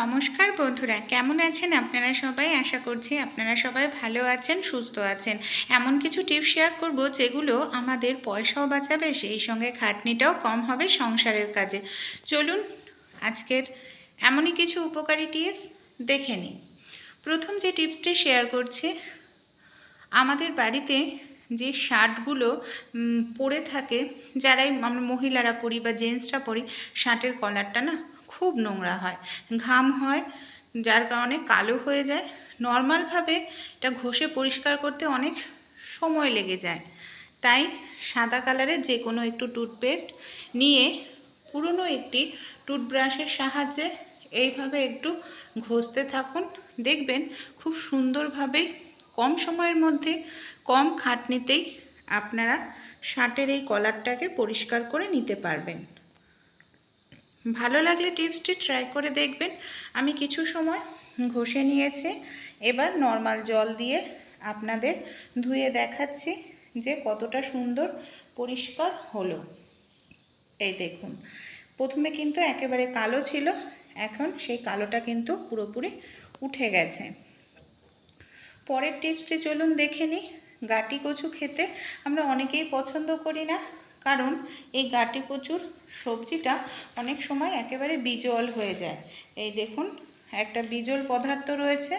নমস্কার বন্ধুরা, কেমন আছেন আপনারা সবাই? আশা করছি আপনারা সবাই ভালো আছেন, সুস্থ আছেন। এমন কিছু টিপস শেয়ার করব যেগুলো আমাদের পয়সাও বাঁচাবে, সেই সঙ্গে খাটনিটাও কম হবে সংসারের কাজে। চলুন আজকের এমনই কিছু উপকারী টিপস দেখে নিই। প্রথম যে টিপসটি শেয়ার করছি, আমাদের বাড়িতে যে শার্টগুলো পরে থাকে, যারাই আমরা মহিলারা পরি বা জেন্টসরা পরি, শার্টের কলারটা না খুব নোংরা হয়। ঘাম হয়, যার কারণে কালো হয়ে যায়। নর্মালভাবে এটা ঘষে পরিষ্কার করতে অনেক সময় লেগে যায়। তাই সাদা কালারের যে কোনো একটু টুথপেস্ট নিয়ে পুরনো একটি টুথব্রাশের সাহায্যে এইভাবে একটু ঘষতে থাকুন। দেখবেন খুব সুন্দরভাবে কম সময়ের মধ্যে কম খাটনিতেই আপনারা শার্টের এই কলারটাকে পরিষ্কার করে নিতে পারবেন। ভালো লাগলে টিপসটি ট্রাই করে দেখবেন। আমি কিছু সময় ঘষে নিয়েছি। এবার নর্মাল জল দিয়ে আপনাদের ধুয়ে দেখাচ্ছি যে কতটা সুন্দর পরিষ্কার হলো। এই দেখুন, প্রথমে কিন্তু একেবারে কালো ছিল, এখন সেই কালোটা কিন্তু পুরোপুরি উঠে গেছে। পরের টিপসটি চলুন দেখে নিই। গাটি কচু খেতে আমরা অনেকেই পছন্দ করি না। কারণ এই গাটি কচুর সবজিটা অনেক সময় একেবারে বিজল হয়ে যায়। এই দেখুন, একটা বিজল পদার্থ রয়েছে,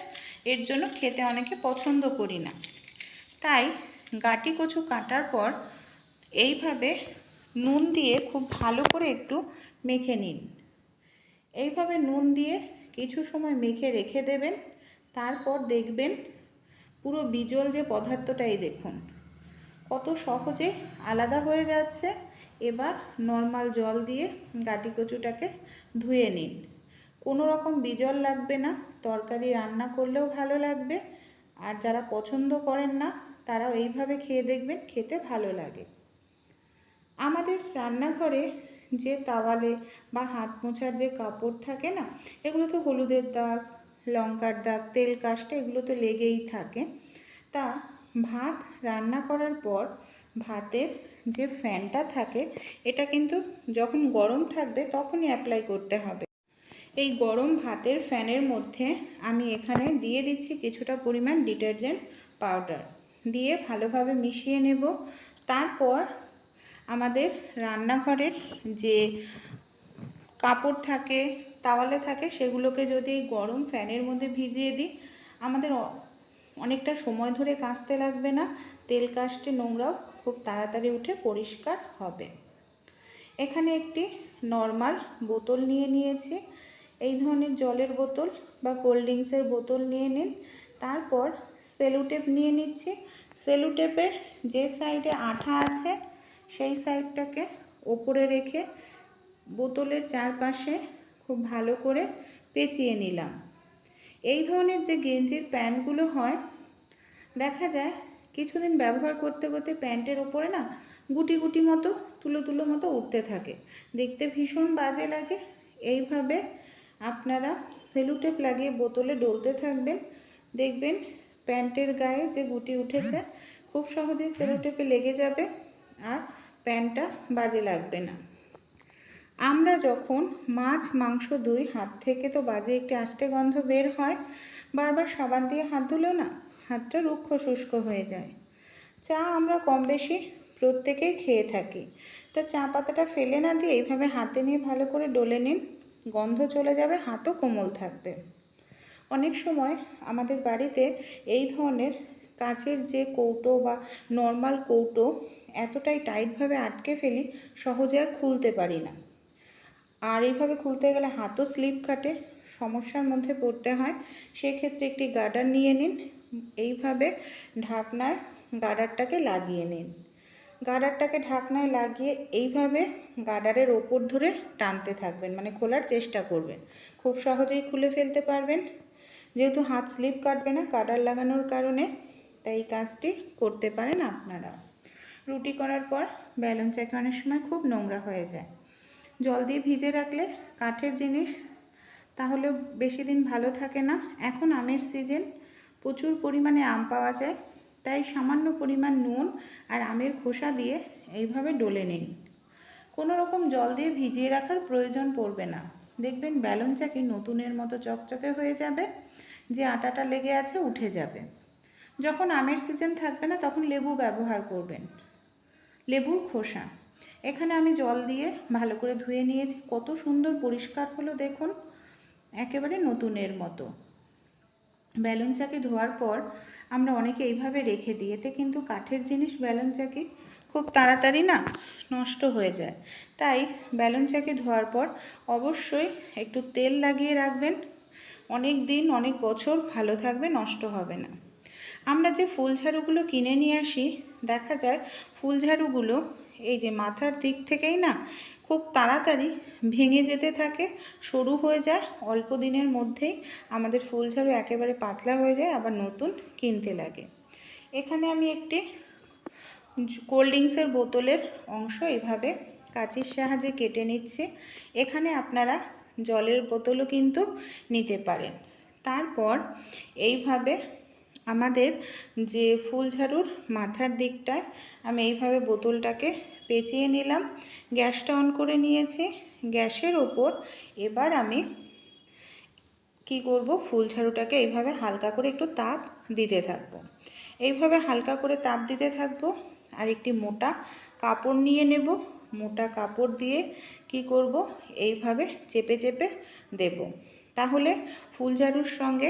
এর জন্য খেতে অনেকে পছন্দ করি না। তাই গাটি কচু কাটার পর এইভাবে নুন দিয়ে খুব ভালো করে একটু মেখে নিন। এইভাবে নুন দিয়ে কিছু সময় মেখে রেখে দেবেন, তারপর দেখবেন পুরো বিজল যে পদার্থটা এই দেখুন। কত সহজে আলাদা হয়ে যাচ্ছে। এবার নর্মাল জল দিয়ে গাটি কচুটাকে ধুয়ে নিন। কোনো রকম বিজল লাগবে না, তরকারি রান্না করলেও ভালো লাগবে। আর যারা পছন্দ করেন না, তারাও এইভাবে খেয়ে দেখবেন, খেতে ভালো লাগে। আমাদের রান্নাঘরে যে তাওয়ালে বা হাত মোছার যে কাপড় থাকে না, এগুলো তো হলুদের দাগ, লঙ্কার দাগ, তেল কাজটা এগুলো তো লেগেই থাকে। তা ভাত রান্না করার পর ভাতের যে ফ্যানটা থাকে, এটা কিন্তু যখন গরম থাকবে তখনই অ্যাপ্লাই করতে হবে। এই গরম ভাতের ফ্যানের মধ্যে আমি এখানে দিয়ে দিচ্ছি কিছুটা পরিমাণ ডিটারজেন্ট পাউডার। দিয়ে ভালোভাবে মিশিয়ে নেব। তারপর আমাদের রান্নাঘরের যে কাপড় থাকে, তাওয়ালে থাকে, সেগুলোকে যদি গরম ফ্যানের মধ্যে ভিজিয়ে দিই, আমাদের অনেকটা সময় ধরে কাচতে লাগবে না, তেল কাস্টে নোংরাও খুব তাড়াতাড়ি উঠে পরিষ্কার হবে। এখানে একটি নর্মাল বোতল নিয়ে নিয়েছি। এই ধরনের জলের বোতল বা কোল্ড ড্রিঙ্কসের বোতল নিয়ে নিন। তারপর সেলুটেপ নিয়ে নিচ্ছি। সেলুটেপের যে সাইডে আঠা আছে, সেই সাইডটাকে ওপরে রেখে বোতলের চারপাশে খুব ভালো করে পেঁচিয়ে নিলাম। এই ধরনের যে গেঞ্জির প্যান্টগুলো হয়, দেখা যায় কিছুদিন ব্যবহার করতে করতে প্যান্টের ওপরে না গুটি গুটি মতো, তুলো তুলো মতো উঠতে থাকে। দেখতে ভীষণ বাজে লাগে। এইভাবে আপনারা সেলুটেপ লাগিয়ে বোতলে ডলতে থাকবেন। দেখবেন প্যান্টের গায়ে যে গুটি উঠেছে, খুব সহজেই সেলুটেপে লেগে যাবে আর প্যান্টটা বাজে লাগবে না। আমরা যখন মাছ, মাংস ধুই হাত থেকে তো বাজে একটি আষ্টে গন্ধ বের হয়, বারবার সাবান দিয়ে হাত ধুলেও না, হাতটা রুক্ষ শুষ্ক হয়ে যায়। চা আমরা কম বেশি প্রত্যেকেই খেয়ে থাকি। তা চা পাতাটা ফেলে না দিয়ে এইভাবে হাতে নিয়ে ভালো করে ডলে নিন, গন্ধ চলে যাবে, হাতও কোমল থাকবে। অনেক সময় আমাদের বাড়িতে এই ধরনের কাচের যে কৌটো বা নর্মাল কৌটো, এতটাই টাইটভাবে আটকে ফেলি, সহজে আর খুলতে পারি না। আর এইভাবে খুলতে গেলে হাতও স্লিপ কাটে, সমস্যার মধ্যে পড়তে হয়। সেক্ষেত্রে একটি গার্ডার নিয়ে নিন, এইভাবে ঢাকনায় গার্ডারটাকে লাগিয়ে নিন। গার্ডারটাকে ঢাকনায় লাগিয়ে এইভাবে গার্ডারের ওপর ধরে টানতে থাকবেন মানে খোলার চেষ্টা করবেন। খুব সহজেই খুলে ফেলতে পারবেন। যেহেতু হাত স্লিপ কাটবে না গার্ডার লাগানোর কারণে, তাই এই কাজটি করতে পারেন আপনারা রুটি করার পর ব্যালন চাকে অনেক সময় খুব নোংরা হয়ে যায়। জল দিয়ে ভিজে রাখলে কাঠের জিনিস তাহলে বেশি দিন ভালো থাকে না। এখন আমের সিজন প্রচুর পরিমাণে আম পাওয়া যায়। তাই সামান্য পরিমাণ নুন আর আমের খোসা দিয়ে এইভাবে ডলে নিন। কোনো রকম জল দিয়ে ভিজিয়ে রাখার প্রয়োজন পড়বে না। দেখবেন ব্যালন চাকি নতুনের মতো চকচকে হয়ে যাবে, যে আটাটা লেগে আছে উঠে যাবে। যখন আমের সিজন থাকবে না, তখন লেবু ব্যবহার করবেন। লেবুর খোসা। এখানে আমি জল দিয়ে ভালো করে ধুয়ে নিয়েছি। কত সুন্দর পরিষ্কার হলো দেখুন। একেবারে নতুনের মতো। ব্যালুন চাকি ধোয়ার পর আমরা অনেকে এইভাবে রেখে দিই। এতে কিন্তু কাঠের জিনিস ব্যালন চাকি খুব তাড়াতাড়ি না নষ্ট হয়ে যায়। তাই ব্যালুন চাকি ধোয়ার পর অবশ্যই একটু তেল লাগিয়ে রাখবেন। অনেক দিন, অনেক বছর ভালো থাকবে, নষ্ট হবে না। আমরা যে ফুল ঝাড়ুগুলো কিনে নিয়ে আসি, দেখা যায় ফুল ঝাড়ুগুলো এই যে মাথার দিক থেকেই না খুব তাড়াতাড়ি ভেঙে যেতে থাকে, সরু হয়ে যায়, অল্প দিনের মধ্যেই আমাদের ফুল ঝাড়ু একেবারে পাতলা হয়ে যায়, আবার নতুন কিনতে লাগে। এখানে আমি একটি কোল্ড ড্রিঙ্কসের বোতলের অংশ এভাবে কাঁচির সাহায্যে কেটে নিচ্ছি। এখানে আপনারা জলের বোতলও কিন্তু নিতে পারেন। তারপর এইভাবে আমাদের যে ফুল ঝাড়ুর মাথার দিকটায় আমি এইভাবে বোতলটাকে পেঁচিয়ে নিলাম। গ্যাসটা অন করে নিয়েছি। গ্যাসের ওপর এবার আমি কি করব? ফুল ঝাড়ুটাকে এইভাবে হালকা করে একটু তাপ দিতে থাকব। এইভাবে হালকা করে তাপ দিতে থাকব আর একটি মোটা কাপড় নিয়ে নেব। মোটা কাপড় দিয়ে কি করব? এইভাবে চেপে চেপে দেব। তাহলে ফুল ঝাড়ুর সঙ্গে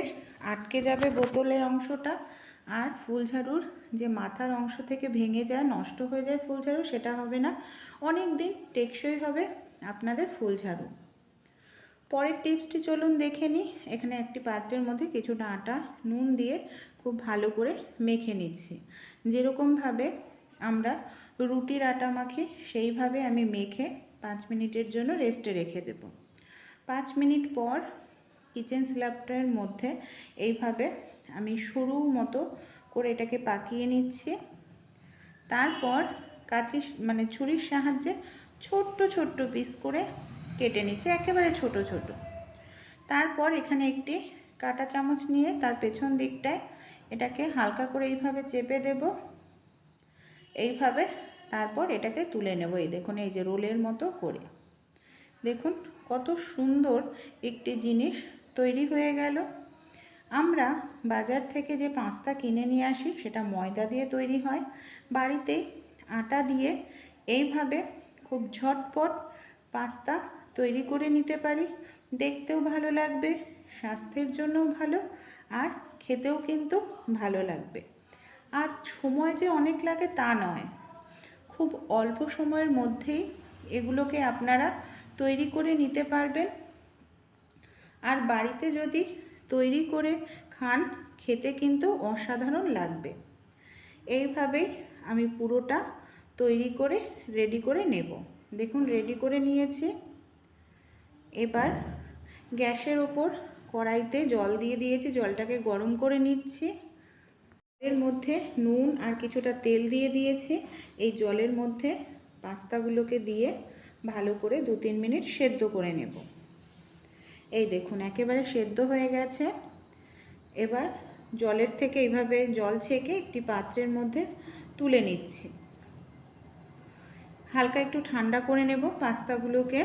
আটকে যাবে বোতলের অংশটা আর ফুল ঝাড়ুর যে মাথার অংশ থেকে ভেঙে যায়, নষ্ট হয়ে যায় ফুলঝাড়ু, সেটা হবে না। অনেক দিন টেকসই হবে আপনাদের ফুলঝাড়ু। পরের টিপসটি চলুন দেখে নিই। এখানে একটি পাত্রের মধ্যে কিছুটা আটা, নুন দিয়ে খুব ভালো করে মেখে নিচ্ছি। যেরকমভাবে আমরা রুটির আটা মাখি, সেইভাবে আমি মেখে পাঁচ মিনিটের জন্য রেস্টে রেখে দেব। পাঁচ মিনিট পর কিচেন স্ল্যাবটার মধ্যে এইভাবে আমি সরু মতো করে এটাকে পাকিয়ে নিচ্ছি। তারপর কাঁচি মানে ছুরির সাহায্যে ছোট্ট ছোট্ট পিস করে কেটে নিচ্ছি, একেবারে ছোট ছোট। তারপর এখানে একটি কাটা চামচ নিয়ে তার পেছন দিকটায় এটাকে হালকা করে এইভাবে চেপে দেব। এইভাবে তারপর এটাকে তুলে নেব, এই দেখুন, এই যে রোলের মতো করে। দেখুন কত সুন্দর একটি জিনিস তৈরি হয়ে গেল। আমরা বাজার থেকে যে পাস্তা কিনে নিয়ে আসি, সেটা ময়দা দিয়ে তৈরি হয়। বাড়িতে আটা দিয়ে এইভাবে খুব ঝটপট পাস্তা তৈরি করে নিতে পারি। দেখতেও ভালো লাগবে, স্বাস্থ্যের জন্যও ভালো, আর খেতেও কিন্তু ভালো লাগবে। আর সময় যে অনেক লাগে তা নয়। খুব অল্প সময়ের মধ্যেই এগুলোকে আপনারা তৈরি করে নিতে পারবেন। আর বাড়িতে যদি তৈরি করে খান, খেতে কিন্তু অসাধারণ লাগবে। এইভাবেই আমি পুরোটা তৈরি করে রেডি করে নেব। দেখুন রেডি করে নিয়েছি। এবার গ্যাসের ওপর কড়াইতে জল দিয়ে দিয়েছি, জলটাকে গরম করে নিচ্ছি। এর মধ্যে নুন আর কিছুটা তেল দিয়ে দিয়েছি। এই জলের মধ্যে পাস্তাগুলোকে দিয়ে ভালো করে দু তিন মিনিট সেদ্ধ করে নেব। এই দেখুন, একেবারে সেদ্ধ হয়ে গেছে। এবার জলের থেকে এইভাবে জল ছেঁকে একটি পাত্রের মধ্যে তুলে নিচ্ছি। হালকা একটু ঠান্ডা করে নেব পাস্তাগুলোকে।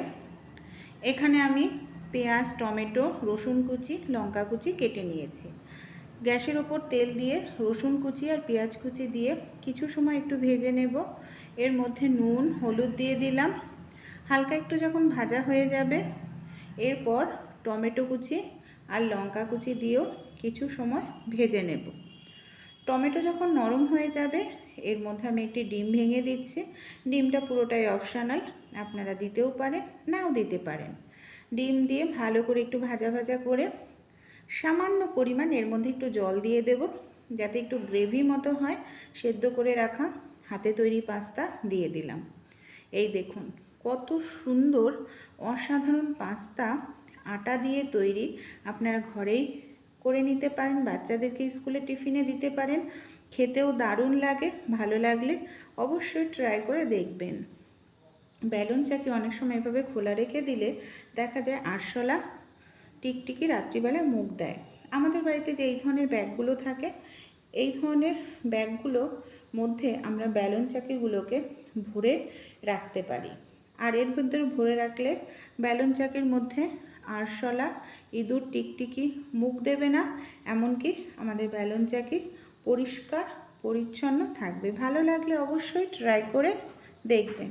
এখানে আমি পেঁয়াজ, টমেটো, রসুন কুচি, লঙ্কা কুচি কেটে নিয়েছি। গ্যাসের ওপর তেল দিয়ে রসুন কুচি আর পেঁয়াজ কুচি দিয়ে কিছু সময় একটু ভেজে নেব। এর মধ্যে নুন, হলুদ দিয়ে দিলাম। হালকা একটু যখন ভাজা হয়ে যাবে, এরপর টমেটো কুচি আর লঙ্কা কুচি দিয়েও কিছু সময় ভেজে নেব। টমেটো যখন নরম হয়ে যাবে, এর মধ্যে আমি একটি ডিম ভেঙে দিচ্ছি। ডিমটা পুরোটাই অপশানাল, আপনারা দিতেও পারেন, নাও দিতে পারেন। ডিম দিয়ে ভালো করে একটু ভাজা ভাজা করে সামান্য পরিমাণ এর মধ্যে একটু জল দিয়ে দেব, যাতে একটু গ্রেভি মতো হয়, সেদ্ধ করে রাখা হাতে তৈরি পাস্তা দিয়ে দিলাম। এই দেখুন, কত সুন্দর, অসাধারণ পাস্তা আটা দিয়ে তৈরি। আপনারা ঘরেই করে নিতে পারেন, বাচ্চাদেরকে স্কুলে টিফিনে দিতে পারেন। খেতেও দারুণ লাগে, ভালো লাগলে অবশ্যই ট্রাই করে দেখবেন। ব্যালুন চাকি অনেক সময় এভাবে খোলা রেখে দিলে দেখা যায় আরশোলা টিকটিকি রাত্রিবেলায় মুখ দেয়। আমাদের বাড়িতে যে এই ধরনের ব্যাগগুলো থাকে, এই ধরনের ব্যাগগুলো মধ্যে আমরা ব্যালন চাকিগুলোকে ভরে রাখতে পারি। আর এর ভিতরে ভরে রাখলে ব্যালন চাকির মধ্যে আরশোলা, ইঁদুর টিকটিকি মুখ দেবে না, এমনকি আমাদের ব্যালন চাকি পরিষ্কার, পরিচ্ছন্ন থাকবে। ভালো লাগলে অবশ্যই ট্রাই করে দেখবেন।